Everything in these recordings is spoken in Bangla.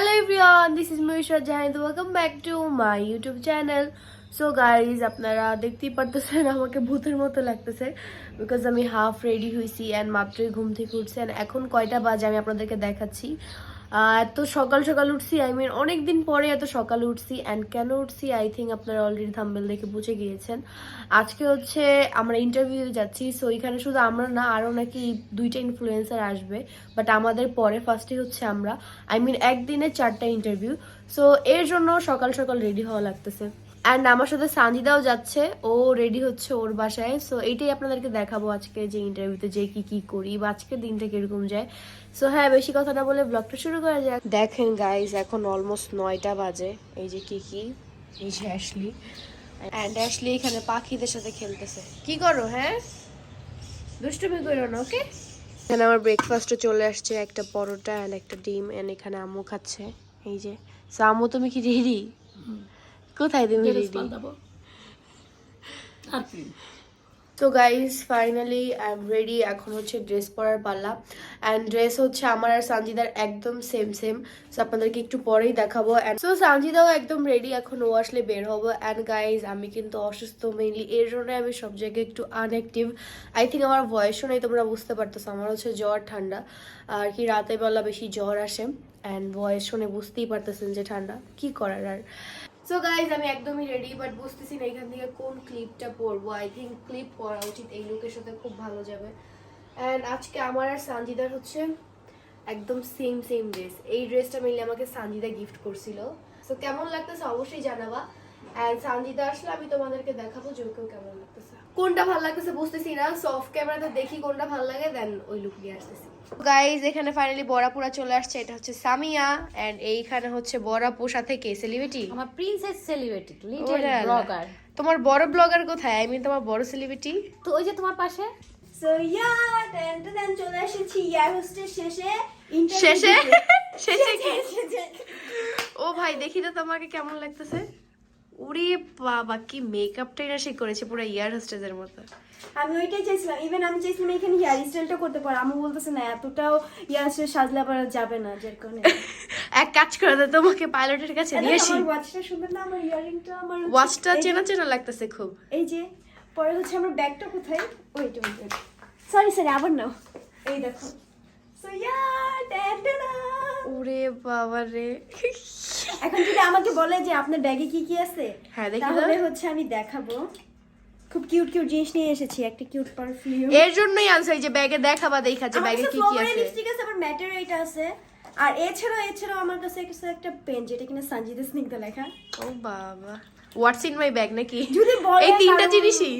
Hello everyone, this is Moisha Zahid Welcome back to my YouTube channel so guys আপনারা দেখতেই পারতেছেন আমাকে ভূতের মতো লাগতেছে। বিকজ আমি হাফ রেডি হয়েছি অ্যান্ড মাত্রই ঘুম থেকে উঠছি and এখন কয়টা বাজে আমি আপনাদেরকে দেখাচ্ছি। এত সকাল সকাল উঠছি আই মিন অনেক দিন পরে এত সকাল উঠছি অ্যান্ড কেন উঠছি? আই থিঙ্ক আপনারা অলরেডি থাম্বেল দেখে বুঝে গিয়েছেন। আজকে হচ্ছে আমরা ইন্টারভিউতে যাচ্ছি সো এখানে শুধু আমরা না আরও নাকি দুইটা ইনফ্লুয়েন্সার আসবে বাট আমাদের পরে ফার্স্টে হচ্ছে আমরা। আই মিন একদিনে চারটা ইন্টারভিউ সো এর জন্য সকাল সকাল রেডি হওয়া লাগতেছে। অ্যান্ড আমার সাথে সানজিদাও যাচ্ছে। ও রেডি হচ্ছে ওর বাসায়। সো এইটাই আপনাদেরকে দেখাবো আজকে যে ইন্টারভিউতে যে কি কি করি বা আজকের দিনটা কীরকম যায়। সো হ্যাঁ বেশি কথা না বলে ব্লগটা শুরু করা যাক। দেখেন গাইজ এখন অলমোস্ট নয়টা বাজে। এই যে কি কি? এই যে অ্যাশলি অ্যান্ড অ্যাশলি এখানে পাখিদের সাথে খেলতেছে। কি করো হ্যাঁ? দুষ্টুমি করো না ওকে এখানে আমার ব্রেকফাস্টও চলে আসছে, একটা পরোটা অ্যান্ড একটা ডিম অ্যান্ড এখানে আম্মু খাচ্ছে। এই যে সো আম্মু, তুমি কি রেডি কোথায় রেডি তো guys finally I am ready এখন হচ্ছে ড্রেস পরার পাল্লা। অ্যান্ড ড্রেস হচ্ছে আমার আর সানজিদার একদম সেম সেম সো আপনাদেরকে একটু পরেই দেখাবো। অ্যান্ড সো সানজিদাও একদম রেডি এখন ও আসলে বের হব। অ্যান্ড গাইজ আমি কিন্তু অসুস্থ মেইনলি এর জন্য আমি সব জায়গায় একটু আনঅ্যাক্টিভ আই থিঙ্ক আমার বয়সও নেই তোমরা বুঝতে পারতেছো। আমার হচ্ছে জ্বর ঠান্ডা। আর কি রাতের বেলা বেশি জ্বর আসে। অ্যান্ড ভয়েস শুনে বুঝতেই পারতেছেন যে ঠান্ডা। কি করার আর? সো গাইজ আমি একদমই রেডি বাট বুঝতেছি না এখান থেকে কোন ক্লিপটা পরবো আই থিঙ্ক ক্লিপ পরা উচিত এই লুকের সাথে, খুব ভালো যাবে। অ্যান্ড আজকে আমার আর সানজিদার হচ্ছে একদম সেম সেম ড্রেস এই ড্রেসটা মিলে আমাকে সানজিদা গিফট করছিল। সো কেমন লাগতেছে অবশ্যই জানাবা। অ্যান্ড সানজিদা আসলে আমি তোমাদেরকে দেখাবো যে ওকেও কেমন লাগতেছে। কোনটা ভালো লাগতেছে বুঝতেছি না সফট ক্যামেরাতে দেখি কোনটা ভালো লাগে দেন ওই লুক নিয়ে আসতেছি। গাইজ এখানে ফাইনালি বড়াপুরা চলে আসছে এটা হচ্ছে সামিয়া এন্ড এইখানে হচ্ছে বড়াপুর সাথে কে সেলিব্রিটি আমার প্রিন্সেস সেলিব্রিটি লিটল ব্লগার তোমার বড় ব্লগার কোথায়? আই মিন তোমার বড় সেলিব্রিটি তো ওই যে তোমার পাশে? সো ইয়া টেন চলে এসেছি ইয়ার হোস্টের শেষে শেষে শেষে। ও ভাই দেখি তো তোমাকে কেমন লাগতেছে। ওরে বাবা কি মেকআপটাই না সে করেছে পুরো ইয়ার হোস্টেজের মতো। আমি ওইটাই চাইছিলাম ইভেন আমি চাইছিলাম এখানে হেয়ার স্টাইলটা করতে পারো। আমি বলতেছে না এতটাও ইয়ার স্টাইল সাজলে আবার যাবে না যার কারণে এক কাজ করে দাও তোমাকে পাইলটের কাছে নিয়ে আসি। আমার ওয়াচটা সুন্দর না আমার ইয়ারিংটা আমার ওয়াচটা চেনা চেনা লাগতেছে খুব। এই যে পরে হচ্ছে আমার ব্যাগটা কোথায়? ওইটা ওইটা সরি সরি আবার নাও। এই দেখো। সো ইয়া ওরে বাবা রে। এখন যদি আমাকে বলে যে আপনার ব্যাগে কি কি আছে হ্যাঁ, দেখি তাহলে হচ্ছে আমি দেখাবো। খুব কিউট কিউট জিনিস নিয়ে এসেছি একটা কিউট পারফিউম এর জন্যই এই যে ব্যাগে দেখাবা দেখা যে ব্যাগে কি কি আছে। লিপস্টিক আছে আবার ম্যাটের এটা আছে। আর এছাড়াও এছাড়াও আমার কাছে একটা একটা পেন যেটা কিনা সঞ্জিদা স্নিগ্ধা লেখা। ও বাবা। হোয়াটস ইন মাই ব্যাগ নাকি? যদি বলে এই তিনটা জিনিসই।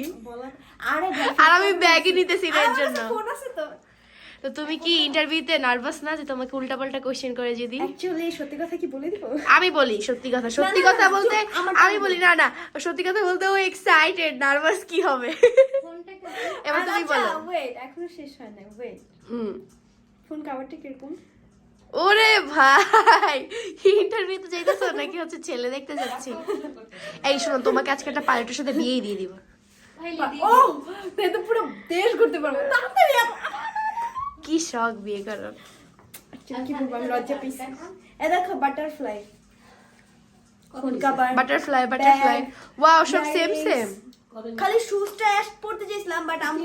আরে আর আমি ব্যাগই নিতেছি এর জন্য। ফোন আছে তো। তো তুমি কি ইন্টারভিউতে নার্ভাস না যে তোমাকে উল্টাপাল্টা কোশ্চেন করে যদি অ্যাকচুয়ালি সত্যি কথা কি বলে দিব? আমি বলি সত্যি কথা সত্যি কথা বলতে আমি বলি না না সত্যি কথা বলতে ও এক্সাইটেড নার্ভাস কি হবে? এবার তুমি বলো। ওয়েট আচ্ছা, এখনও শেষ হয় না ওয়েট হুম। ফোন কাভারটা কীরকম? ওরে ভাই ইন্টারভিউতে যাইতেছো নাকি হচ্ছে ছেলে দেখতে যাচ্ছি? এই শোনো তোমাকে আজকে একটা পাইলটের সাথে বিয়েই দিয়ে দিব। ও তো পুরো দেশ ঘুরতে পারব। তাড়াতাড়ি কি শখ বিয়ে করার Actually, কি বলব আমি লজ্জা পেয়েছি এ দেখো butterfly phone cover butterfly butterfly wow সব সেম Nice. সেম খালি শুজটা অ্যাশ পড়তে চাইছিলাম বাট আমি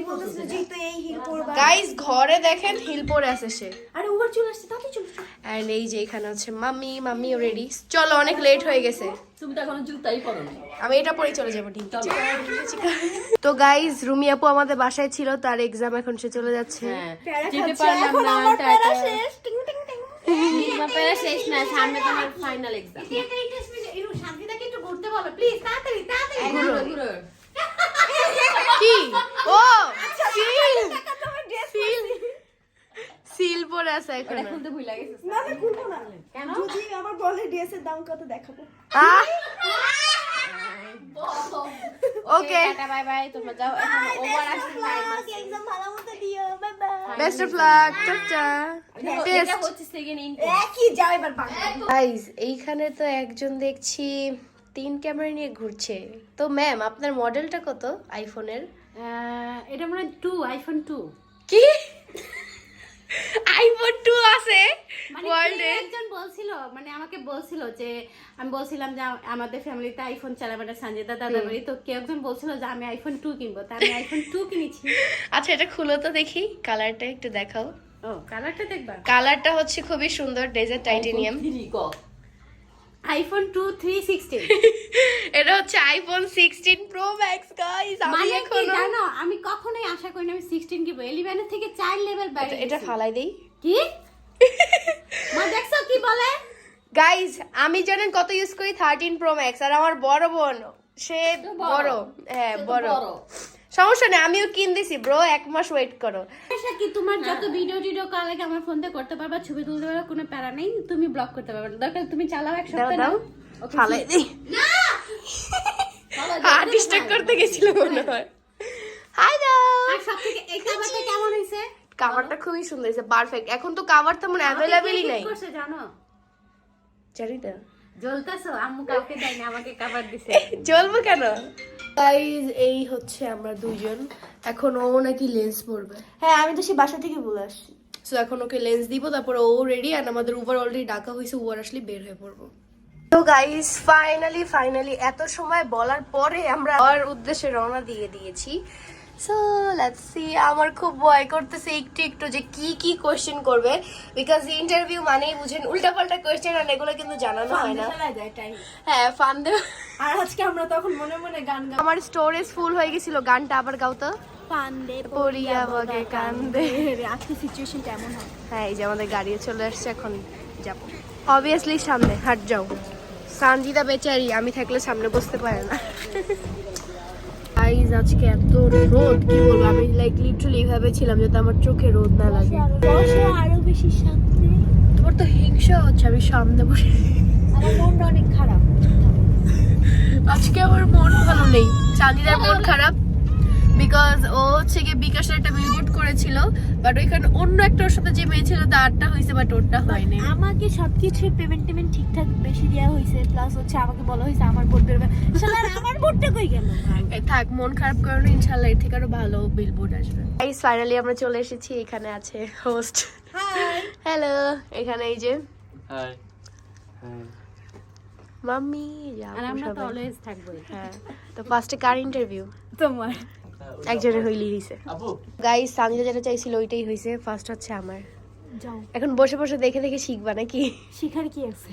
যেহেতু এই হিল পরবা গাইস ঘরে দেখেন হিল পরে আছে সে। আরে ওভার চলে আসছে তাতে চলে এন্ড এই যে এখানে হচ্ছে মাম্মি মাম্মি রেডি চলো অনেক লেট হয়ে গেছে। তুমি তো এখনও জুতাই পরো আমি এটা পরেই চলে যাব ঠিক তো গাইস রুমি আপু আমাদের বাসায় ছিল তার এক্সাম এখন সে চলে যাচ্ছে। হ্যাঁ। যেতে পারলাম না টাটা। শেষ। টিং টিং টিং। প্যারা শেষ না সামনে তোমার ফাইনাল এক্সাম ঘুরো ঘুরো। কি? ও সিল। তোমার সিল। সিল পরে আছে এখন। খুলতে ভুল লাগেছে না না খুলবো না। কেন? যদি আমার বলে ড্রেসের দাম কত দেখাবো। ওকে টাটা বাই বাই তোমরা যাও এখন ওভার টাইম আছে এক্সাম ভালো মতো দিও bye bye best of luck tata. Test হচ্ছে সেকেন্ড ইন একই যাও এবার বাংলা। গাইস এইখানে তো একজন দেখছি তিন ক্যামেরা নিয়ে ঘুরছে। তো ম্যাম আপনার মডেলটা কত আইফোনের এটা মানে টু আইফোন টু কি? আইফোন টু আছে? মানে ওয়ার্ল্ডে একজন বলছিল মানে আমাকে বলছিল যে আমি বলছিলাম যে আমাদের ফ্যামিলিতে আইফোন চালাবে না সঞ্জয় দাদা দাদা তো কেউ একজন বলছিল যে আমি আইফোন টু কিনবো। তা আমি আইফোন টু কিনেছি। আচ্ছা এটা খুলো তো দেখি। কালারটা একটু দেখাও। ও কালারটা দেখবা? কালারটা হচ্ছে খুবই সুন্দর desert titanium iPhone two three sixty এটা হচ্ছে iPhone sixteen pro max guys আমি মানে এখনও জানো? আমি কখনোই আশা করিনি আমি সিক্সটিন কিনবো। ইলেভেনের থেকে চার লেভেল বাইরে এটা-। ফালাই দেই। কি? মা দেখছ কি বলে? গাইস আমি জানেন কত ইউজ করি? থার্টিন প্রো ম্যাক্স আর আমার বড় বোন সে বড়। হ্যাঁ বড়। সমস্যা নেই আমিও কিন দিছি ব্রো এক মাস ওয়েট করো। কি তোমার যত ভিডিও টিডিও কল লাগে আমার ফোন করতে পারবা ছবি তুলতে পারবা কোনো প্যারা নেই তুমি ব্লক করতে পারবে না। দরকার তুমি চালাও এক সপ্তাহ দাও। ফালাই দেই হার্ট স্ট্রাক করতে গেছিল মনে হয়। হাই দাও আর সব থেকে এই কাভারটা কেমন হয়েছে? কাভারটা খুবই সুন্দর হয়েছে পারফেক্ট এখন তো কাভার তেমন অ্যাভেলেবেলই নাই। করছে জানো? জানি না। জ্বলতেছো? আম্মু কাউকে দেয়নি আমাকে কাভার দিছে। চলবো কেন? গাইজ এই হচ্ছে আমরা দুজন এখন ও নাকি লেন্স পরবে। হ্যাঁ আমি তো সে বাসা থেকে বলে আসছি। সো এখন ওকে লেন্স দিব তারপর ও রেডি আর আমাদের উবার অলরেডি ডাকা হয়েছে উবার আসলে বের হয়ে পড়ব। তো গাইস ফাইনালি ফাইনালি এত সময় বলার পরে আমরা আর উদ্দেশ্যে রওনা দিয়ে দিয়েছি। সো লেটস সি আমার খুব ভয় করতেছে একটু একটু যে কি কি কোশ্চেন করবে। বিকজ ইন্টারভিউ মানেই বুঝেন উল্টাপাল্টা কোশ্চেন আর এগুলো কিন্তু জানানো হয় না। হ্যাঁ ফান দেওয়া আর আজকে আমরা তখন মনে মনে গান গান আমার স্টোরেজ ফুল হয়ে গেছিল। গানটা আবার গাও তো। পান্দে পড়িয়া বগে কান্দে। আজকে সিচুয়েশনটা এমন হয়? হ্যাঁ এই যে আমাদের গাড়ি চলে আসছে এখন যাব। অবভিয়াসলি সামনে হাট যাও। সানজিদা বেচারি আমি থাকলে সামনে বসতে পারে না। গাইজ আজকে এত রোদ কি বলব? আমি লাইক লিটারালি ভেবেছিলাম যাতে আমার চোখে রোদ না লাগে। আরও বেশি শান্তি। তোমার তো হিংসা হচ্ছে আমি সামনে বসে। আমার মনটা অনেক খারাপ। আজকে আমার মন ভালো নেই। চাঁদিদার মন খারাপ। বিকজ ও হচ্ছে গিয়ে বিকাশের একটা বিলবোর্ড করেছিল বাট ওইখানে অন্য একটা ওর সাথে যে মেয়ে ছিল তারটা হয়েছে বাট ওরটা হয়নি। আমাকে সবকিছু পেমেন্ট টেমেন্ট ঠিকঠাক বেশি দেওয়া হয়েছে প্লাস হচ্ছে আমাকে বলা হয়েছে আমার বোর্ড বেরোবে আমার বোর্ডটা কই গেল? এই থাক মন খারাপ করো না ইনশাল্লাহ এর থেকে আরও ভালো বিলবোর্ড আসবে। এই ফাইনালি আমরা চলে এসেছি এখানে আছে হোস্ট হাই হ্যালো এখানে এই যে। হাই মাম্মি আর আমরা তো অলওয়েজ থাকবোই। হ্যাঁ তো ফার্স্টে কার ইন্টারভিউ তোমার। একজনের হইলি হইছে। আপু গাইস সানিদা যেটা চাইছিল ওইটাই হইছে ফার্স্ট হচ্ছে আমার। এখন বসে বসে দেখে দেখে শিখবা নাকি? শিখার কি আছে?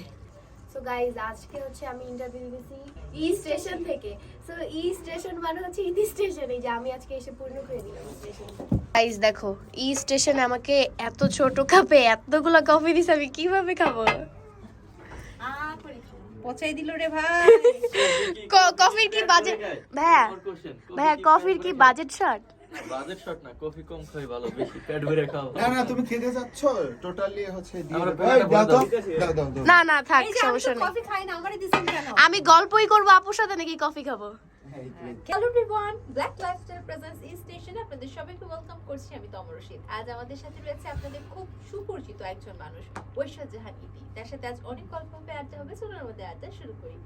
সো গাইজ আজকে হচ্ছে আমি ইন্টারভিউ দিয়েছি ই স্টেশন থেকে। সো ই স্টেশন মানে হচ্ছে ইদি স্টেশন এই যে আমি আজকে এসে পূর্ণ করে দিলাম স্টেশন গাইজ দেখো ই স্টেশন আমাকে এত ছোট কাপে এতগুলো কফি দিছে আমি কীভাবে খাব? পচাই দিল রে ভাই। কফির কি বাজেট? ভাইয়া ভাইয়া কফির কি বাজেট শর্ট? বাজেট শট না কফি কম খাই ভালো বেশি পেট ভরে খাও না তুমি খেতে যাচ্ছ টোটালি হচ্ছে থাক আমি সমস্যা নেই। কফি খাই না আমারে দিছেন কেন? আমি গল্পই করব আপুর সাথে নাকি কফি খাব। Hello everyone black lifestyle presence E স্টেশনে আপনাদের সবাইকে ওয়েলকাম করছি আমি তমর রশিদ। আজ আমাদের সাথে রয়েছে আপনাদের খুব সুপরিচিত একজন মানুষ ঐশ্বর জাহান ইতি। তার সাথে আজ অনেক গল্প হবে আড্ডা হবে চলুন আমাদের আড্ডা শুরু করি।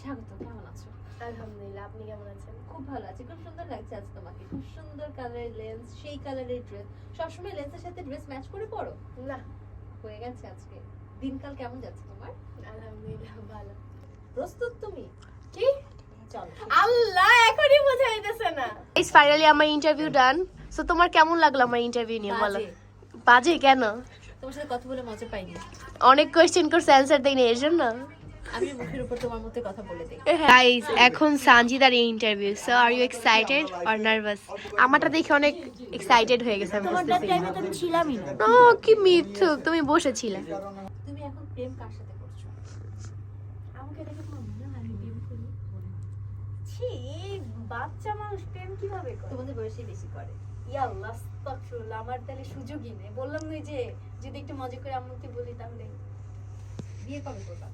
স্বাগত কেমন আছো? আলহামদুলিল্লাহ আপনি কেমন আছেন? খুব ভালো আছি খুব সুন্দর লাগছে আজ তোমাকে। খুব সুন্দর কালারের লেন্স সেই কালারের ড্রেস সবসময় লেন্সের সাথে ড্রেস ম্যাচ করে পড়ো না। হয়ে গেছে আজকে। দিনকাল কেমন যাচ্ছে তোমার? আলহামদুলিল্লাহ ভালো। প্রস্তুত তুমি? কি? আল্লাহ এখনই বোঝা যাইতেছে না। ইস ফাইনালি আমার ইন্টারভিউ ডান সো তোমার কেমন লাগল আমার ইন্টারভিউ নিয়ে বলো? বাজে। কেন? তোমার সাথে কথা বলে মজা পাইনি। অনেক কোয়েশ্চেন করছে অ্যান্সার দেই না এর জন্য। আমি মুখের উপর তোমার মতো কথা বলে দিই। গাইস এখন সানজিদার interview so are you excited or nervous আমারটা দেখে অনেক এক্সাইটেড হয়ে গেছে আমি তোমারটা বুঝতেছি। টাইমে তো আমি ছিলামই না। ও কি মিথ্যুক তুমি বসেছিলে তুমি এখন প্রেম কার সাথে করছ? আমাকে দেখে তোমার মনে হয় ছি এই বাচ্চা মানুষ প্রেম কীভাবে করে? তোমাদের বয়সে বেশি করে। ইয়াল্লাহ আস্তাগফিরুল্লাহ আমার তাহলে সুযোগই নেই। বললাম না যে যদি একটু মজা করে আম্মুকে বলি তাহলে। বিয়ে কবে করবা?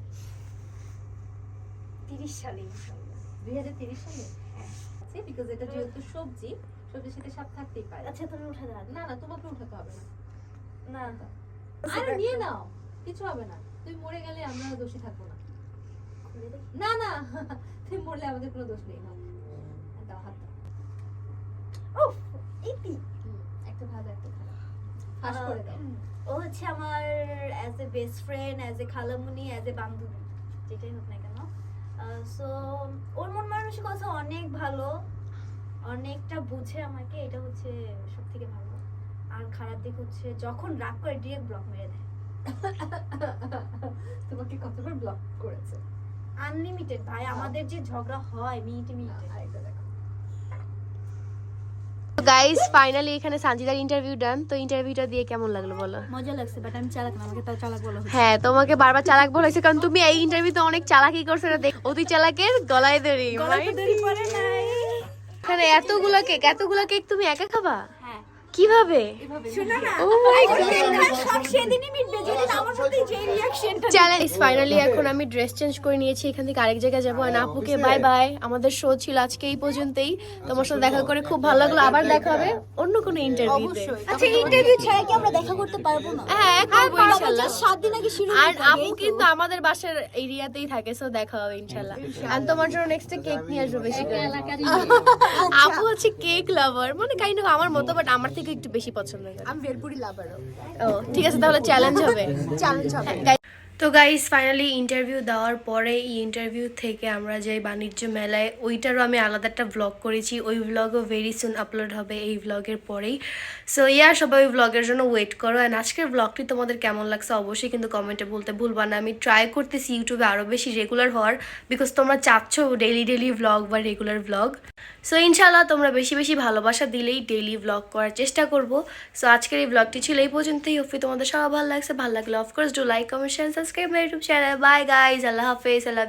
তিরিশ সালে ইনশাল্লাহ দুই হাজার তিরিশ সালে? আছে বিকজ এটা যেহেতু সবজি সবজির সাথে সাপ থাকতেই পারে। আচ্ছা তুমি উঠে দাঁড়ান না না তোমাকে উঠাতে হবে না। না। আরে নিয়ে নাও। কিছু হবে না। তুমি মরে গেলে আমরা দোষী থাকব না। না না। মরলে আমাদের কোনো দোষ নেই না দাও হাত দাও উফ ইতি একটা ভালো একটা খারাপ। ফাঁস করে দাও। ও হচ্ছে আমার as a best friend as a খালামুনি as a বান্ধবী যেটাই হোক না কেন। সো ওর মন মানসিকতা অনেক ভালো। অনেকটা বুঝে আমাকে এটা হচ্ছে সব থেকে ভালো। আর খারাপ দিক হচ্ছে যখন রাগ করে ডিরেক্ট ব্লক মেরে দেয়। তোমাকে কতবার ব্লক করেছে? আনলিমিটেড ভাই। আমাদের যে ঝগড়া হয় মিনিটে মিনিটে। আরেকটা গাইস ফাইনালি এখানে সানজিদার ইন্টারভিউ ডান তো ইন্টারভিউটা দিয়ে কেমন লাগল বলো? মজা লাগছে বাট আমি চালাক না আমাকে তাও চালাক বলা হ্যাঁ তোমাকে বারবার চালাক বলেছে কারণ তুমি এই ইন্টারভিউতে অনেক চালাকি করছ না দেখ অতি চালাকের গলায় দড়ি দেরি করে নাই। এখানে এতগুলো কেক এতগুলো কেক তুমি একা খাবা? হ্যাঁ। কীভাবে? শোনা না। ও সব সেদিনই চ্যালেঞ্জ ফাইনালি এখন আমি ড্রেস চেঞ্জ করে নিয়েছি এখান থেকে আরেক জায়গায় যাব। আর আপুকে বাই বাই আমাদের শো ছিল আজকে এই পর্যন্তই। তোমার সাথে দেখা করে খুব ভালো লাগল। আবার দেখা হবে অন্য কোনো ইন্টারভিউতে আচ্ছা ইন্টারভিউ ছাড়া কি আমরা দেখা করতে পারব না? হ্যাঁ করব ইনশাল্লাহ। সাত দিন আগে শুরু আর আপু কিন্তু আমাদের বাসার এরিয়াতেই থাকে সো দেখা হবে ইনশাল্লাহ। আর তোমার জন্য নেক্সট কেক নিয়ে আসব বেশি করে। আপু হচ্ছে কেক লাভার মানে কাইন্ড অফ আমার মতো বাট আমার থেকে একটু বেশি পছন্দ আমি ভেলপুরি লাভারও ও ঠিক আছে তাহলে চ্যালেঞ্জ হবে। চ্যালেঞ্জ হবে তো গাইস ফাইনালি ইন্টারভিউ দেওয়ার পরে এই ইন্টারভিউ থেকে আমরা যাই বাণিজ্য মেলায়। ওইটারও আমি আলাদা একটা ভ্লগ করেছি। ওই ভ্লগও ভেরি সুন আপলোড হবে এই ভ্লগের পরেই। সো ইয়া সবাই ওই ভ্লগের জন্য ওয়েট করো। অ্যান্ড আজকের ব্লগটি তোমাদের কেমন লাগছে অবশ্যই কিন্তু কমেন্টে বলতে ভুলবা না। আমি ট্রাই করতেছি ইউটিউবে আরও বেশি রেগুলার হওয়ার বিকজ তোমরা চাচ্ছ ডেলি ডেলি ভ্লগ বা রেগুলার ভ্লগ সো ইনশাল্লাহ তোমরা বেশি বেশি ভালোবাসা দিলেই ডেলি ভ্লগ করার চেষ্টা করব। সো আজকের এই ব্লগটি ছিল এই পর্যন্তই। হোপি তোমাদের সবাই ভালো লাগছে। ভালো লাগলে of course do like comment share subscribe my YouTube channel bye guys আল্লাহ হাফেজ আল্লাহ